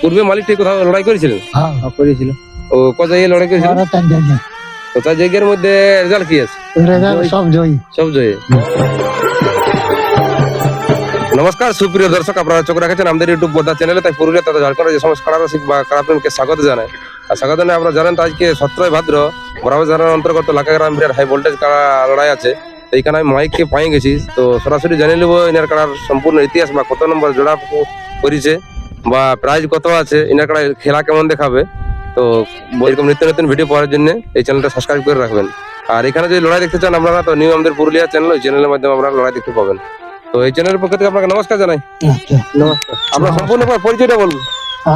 পূর্বে মালিক ঠিক কোথাও লড়াই করেছিলেন? হ্যাঁ। করেছিল। ও ক জায়গায় লড়াই করেছিলেন তো তার জায়গার মধ্যে রেজাল্ট কি আছে? সব জয়ী। সব জয়ে। নমস্কার সুপ্রিয় দর্শক আপনারা চোখ রাখেছেন আমাদের ইউটিউব বোধা চ্যানেলে তাই পুরুলিয়া তথা ঝাড়খণ্ডের যে সমস্ত কারারসিক বা কারাপ্রেমকে স্বাগত জানাই। আর স্বাগত জানাই আপনারা জানেন তো আজকে সতেরোই ভাদ্র বরাবর জানার অন্তর্গত লাকাগ্রাম বিরাট হাই ভোল্টেজ কারা লড়াই আছে। তো এইখানে আমি মাইককে পাই গেছি। তো সরাসরি জানিয়ে নেব এনার কারার সম্পূর্ণ ইতিহাস বা কত নম্বর জোড়া করেছে বা প্রাইজ কত আছে ইনার কারা খেলা কেমন দেখাবে তো এরকম নিত্য নতুন ভিডিও পাওয়ার জন্য এই চ্যানেলটা সাবস্ক্রাইব করে রাখবেন। আর এখানে যদি লড়াই দেখতে চান আপনারা তো নিউ আমাদের পুরুলিয়া চ্যানেল ওই চ্যানেলের মাধ্যমে আপনারা লড়াই দেখতে পাবেন। তো এই চ্যানেলের পক্ষ থেকে আপনাকে নমস্কার জানাই। নমস্কার। আপনার সম্পূর্ণ পরিচয়টা বলুন।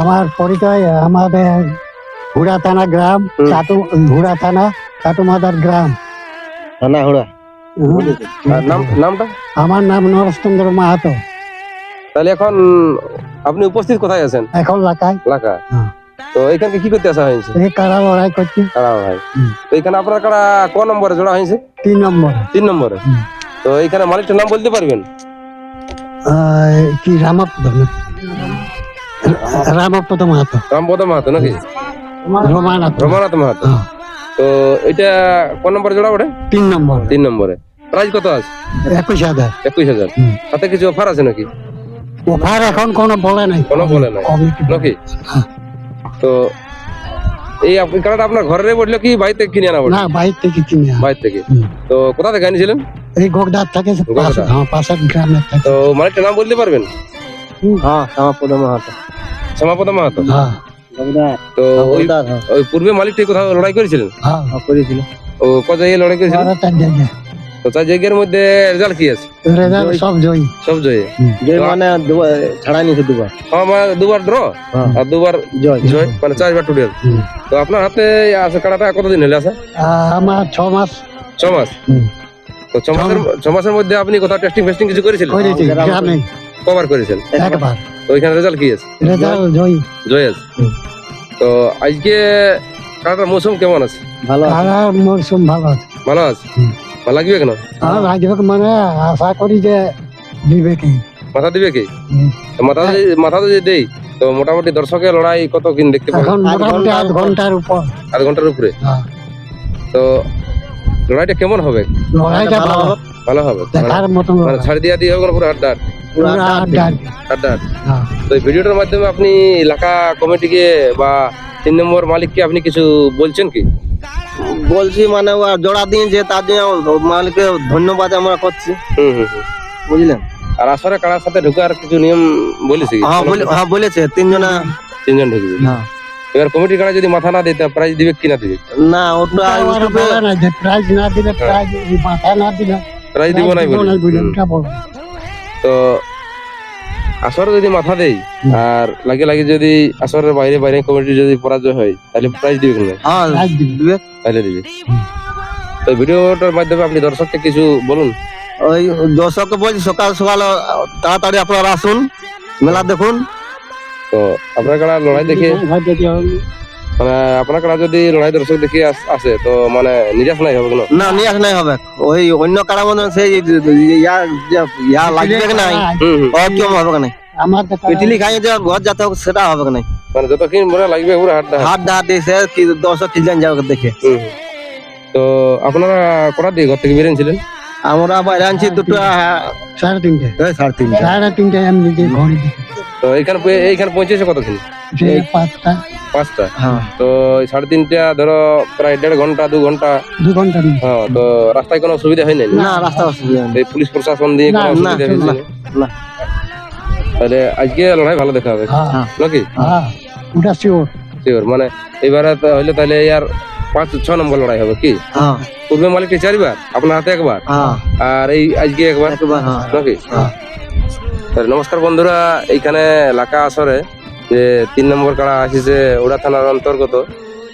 আমার পরিচয় আমাদের ঘুড়া থানা গ্রাম। চাটু ঘুড়া থানা চাটুমাদার গ্রাম। থানা হুড়া। নাম নামটা? আমার নাম নরেশচন্দ্র মাহাতো। তাহলে এখন আপনি উপস্থিত কোথায় আছেন? এখন লাকায় হ্যাঁ। তো এখানে কি করতে আসা হয়েছে? এই কারা লড়াই করছি? কারা হুম। তো এখানে আপনার কারা ক নম্বরে জোড়া হয়েছে? তিন নম্বর। তিন নম্বরে। তো এখানে মালিকটার নাম বলতে পারবেন? কি রামপদ রামপদ মাহাতো। রামপদ মাহাতো নাকি? রমানাথ রমানাথ মাহাতো। হ্যাঁ। তো এটা ক নম্বরে জোড়া ওঠে তিন নম্বর। তিন নম্বরে। প্রাইস কত আছে? একুশ হাজার। একুশ হাজার। সাথে কিছু অফার আছে নাকি? ওভার এখন কোনো বলে নাই। কোনো বলে নাই। নাকি? হ্যাঁ। তো এই কারাটা আপনার ঘরে বলল কি বাড়িতে কিনে আনা না বাইর থেকে কিনে আন। থেকে। তো কোথা থেকে আনিছিলেন? এই গোগদার থেকে হ্যাঁ পাশের গ্রামের থেকে। তো মালিকটার নাম বলতে পারবেন? হ্যাঁ শ্যামাপদ মাহাতো। শ্যামাপদ মাহাতো? হ্যাঁ। তো ওই হ্যাঁ। ওই পূর্বে মালিকটি কোথাও লড়াই করেছিলেন? হ্যাঁ। করেছিল। ও ক জায়গায় লড়াই করেছিলেন তো তার জায়গার মধ্যে রেজাল্ট কি আছে? রেজাল্ট সব জয়ী। সব জয়ে? যে মানে দুবার ছাড়াই নিয়েছে দুবার। ড্র হ্যাঁ। আর দুবার জয়। জয় মানে চারবার টোটাল হুম। তো আপনার হাতে আছে কাটাটা কতদিন হলে আছে? আমার ছ মাস। ছ মাস? তো ছ মাসের ছ মাসের মধ্যে আপনি কোথাও টেস্টিং ফেস্টিং কিছু করেছিলেন? কবার করেছেন? একবার। তো ওইখানে রেজাল্ট কি আছে? রেজাল্ট জয়ী। জয়। আছে। তো আজকে কাটার মৌসুম কেমন আছে? ভালো আছে। ভালো আছে। ভালো আছে? লাগবে কেন? রাজভোগ মানে আশা করি যে দিবে কি। মাথা দিবে কি? তো মাথা যদি মাথা যদি দেই তো মোটামুটি দর্শকের লড়াই কত কিন দেখতে পাবেন আধ মোটামুটি ঘণ্টার আধ উপর। ঘণ্টার আধ ঘণ্টার উপরে হ্যাঁ। তো লড়াইটা কেমন হবে? লড়াইটা ভালো। হবে। ভালো হবে। মানে-। ছাড় দিয়া দিয়ে হবে পুরো আড্ডা আড্ডা আড্ডা আড্ডা হ্যাঁ। তো এই ভিডিওটার মাধ্যমে আপনি এলাকা কমিটিকে বা তিন নম্বর মালিককে আপনি কিছু বলছেন কি? বলছি মানে ও জোড়া তার জন্য মালিককে ধন্যবাদ আমরা করছি। হুম হুম। বুঝলেন? আর আসরে কারার সাথে ঢুকার কিছু নিয়ম বলেছি হ্যাঁ বলে- হ্যাঁ বলেছে। তিনজনা তিনজন ঢুকবে হ্যাঁ। এবার কমিটি কারা যদি মাথা না দিতে প্রাইজ দিবে কি না দিবে? না ওটা যে প্রাইজ না দিলে প্রাইজ মাথা না দিলে প্রাইজ দিব নাই বলে। তো আসরে যদি মাথা দেই আর লাগে লাগে যদি আসরের বাইরে বাইরে কমিটি যদি পরাজয় হয় তাহলে প্রাইজ দিবে না হ্যাঁ। তাহলে দিবে তো ভিডিওটার মাধ্যমে আপনি দর্শককে কিছু বলুন ওই দর্শককে বলছি সকাল সকাল তাড়াতাড়ি আপনারা আসুন মেলা দেখুন তো আপনার কারা লড়াই দেখে মানে আপনার কারা যদি লড়াই দর্শক দেখে আস- তো মানে নিরাশ নাই হবে না আস নাই হবে। ওই অন্য কারা মনে সেই ইয়া ইয়া লাগবে কি নাই। ওর কেমন হবে কি নাই আমার পিটিলি খাইয়ে যে ঘর যেতে হবে সেটা হবে কি নাই মানে যতক্ষণ মনে লাগবে পুরো। হাত ডাহাত দিয়ে সে কি দর্শক কিনলেন যাবে দেখে। তো আপনারা কটা দিয়ে ঘর থেকে বেরিয়েছিলেন আমরা বাইরে আনছি দুটো সাড়ে তিনটে। সাড়ে তিনটা সাড়ে তিনটে। আমি তো এইখানে এইখানে পৌঁছেছে কতক্ষণ পাঁচটা। পাঁচটা? হ্যাঁ। তো সাড়ে তিনটা ধরো প্রায় দেড় ঘণ্টা দু ঘণ্টা। দু ঘণ্টা হ্যাঁ তো রাস্তায় কোনো অসুবিধা হয় নাই না রাস্তা অসুবিধা এই পুলিশ প্রশাসন দিয়ে কোনো অসুবিধা হয়েছে না, না? না। তাহলে আজকে লড়াই ভালো দেখা হবে। হ্যাঁ। নাকি? ওটা শিওর শিওর মানে এবারে হইলে তাহলে আর পাঁচ ছ নম্বর লড়াই হবে কি? পূর্বে মালিকটি চারবার আপনার হাতে একবার? আর এই আজকে একবার? নাকি। তাহলে নমস্কার বন্ধুরা এইখানে লাকা আসরে যে তিন নম্বর কাড়া আসিছে ওড়া থানার অন্তর্গত,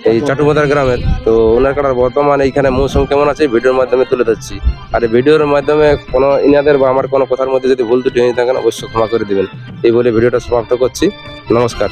এই চাটুবাদার গ্রামের। তো ওনার কাড়ার বর্তমান এইখানে মৌসুম কেমন আছে, ভিডিওর মাধ্যমে তুলে ধরছি। আর ভিডিওর মাধ্যমে কোনো ইনাদের বা আমার কোনো কথার মধ্যে যদি ভুল ত্রুটি হয়ে থাকেন অবশ্যই ক্ষমা করে দেবেন। এই বলে ভিডিওটা সমাপ্ত করছি। নমস্কার।